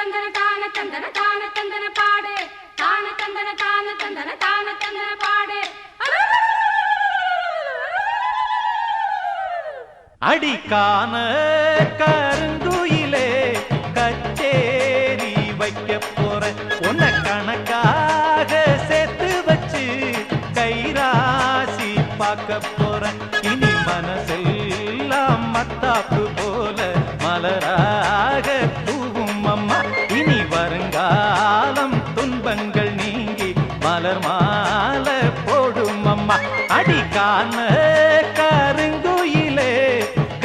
தந்தன தான தந்தன தான தந்தன பாடு. தான தந்தன தான தந்தன தான தந்தன பாடு. அடிக்கான கருந்துயிலே கச்சேரி வைக்க போற உன்ன கணக்காக சேர்த்து வச்சு கைராசி பார்க்க போற. இனி மனசெல்லாம் மத்தாப்பு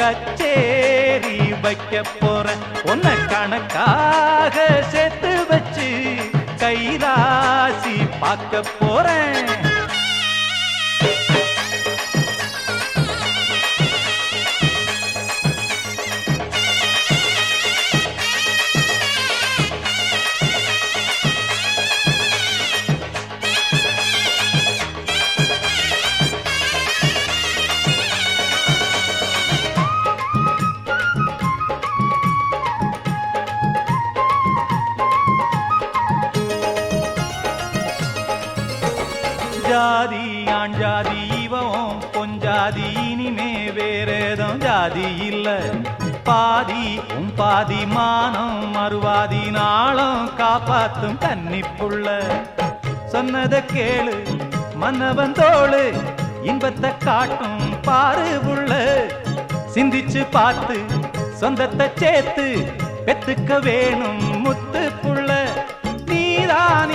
கச்சேரி வைக்க போற உன்னை கணக்காக சேர்த்து வச்சு கைராசி பார்க்க போறேன். ஜாதி ஆண் ஜாதி இவம் பொஞ்சாதி இனிமே வேறேதும் ஜாதி இல்ல. பாதி உன் பாதி மானம் மறுவாதி நாளும் காப்பாத்தும் கன்னிப்புள்ள. சொன்னதை கேளு மன்னவன் தோளு இன்பத்தை காட்டும் பாரு உள்ள. சிந்திச்சு பார்த்து சொந்தத்தை சேர்த்து பெத்துக்க வேணும் முத்து புள்ள நீதான்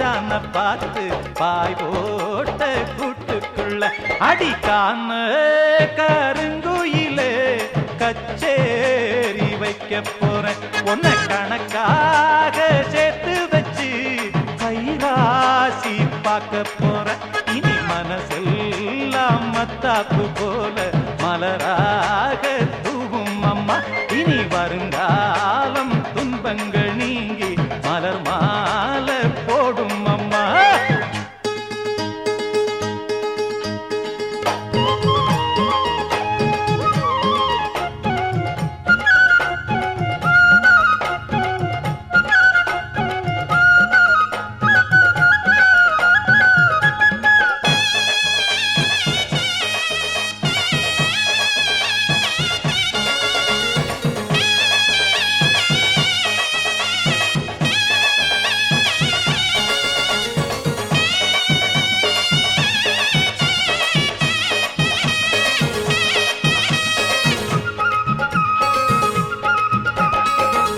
மச்சான பார்த்து பாய் போட்ட கூட்டுக்குள்ள அடிக்கான கருங்குயிலே கச்சேரி வைக்க போறேன். உன்னை கணக்காக சேர்த்து வச்சு கைராசி பார்க்க போறேன். இனி மனசெல்லாம் மத்தாப்பு போல மலராக தூவும் அம்மா. இனி வருங்கா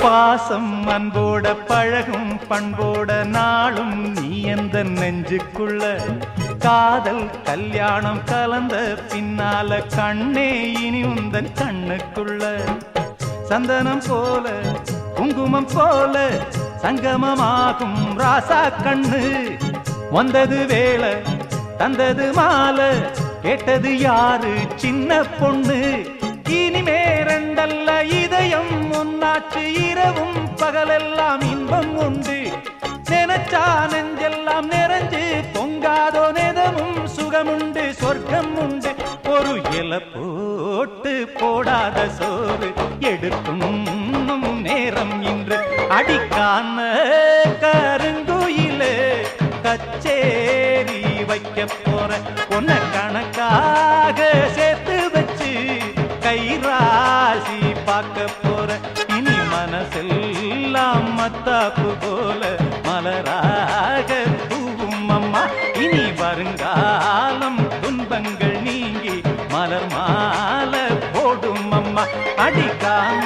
பாசம் அன்போட பழகும் பண்போட நாளும் நீ எந்த நெஞ்சுக்குள்ள? காதல் கல்யாணம் கலந்த பின்னால கண்ணே இனி உந்தன் கண்ணுக்குள்ள. சந்தனம் போல குங்குமம் போல சங்கமமாகும் ராசா கண்ணு. வந்தது வேலை தந்தது மாலை கேட்டது யாரு? சின்ன பொண்ணு. இனிமே இரண்டல்ல இதயம் உன்னாற்று இரவும் பகலெல்லாம் இன்பம் உண்டு. நினைச்சா நெஞ்செல்லாம் நிறைஞ்சு பொங்காதோ நேதமும் சுகமுண்டு சொர்க்கம் உண்டு. ஒரு இல போட்டு போடாத சோறு எடுக்கும் நேரம் இன்று. அடிக்காம கருங்குயிலே கச்சேரி வைக்க போற உன்னை கணக்காக சேர்த்து மல்தாப்பு போல மலராக பூவும் அம்மா. இனி வருங்காலம் துன்பங்கள் நீங்கி மலர் மாலை போடும் அம்மா. அடிக்காம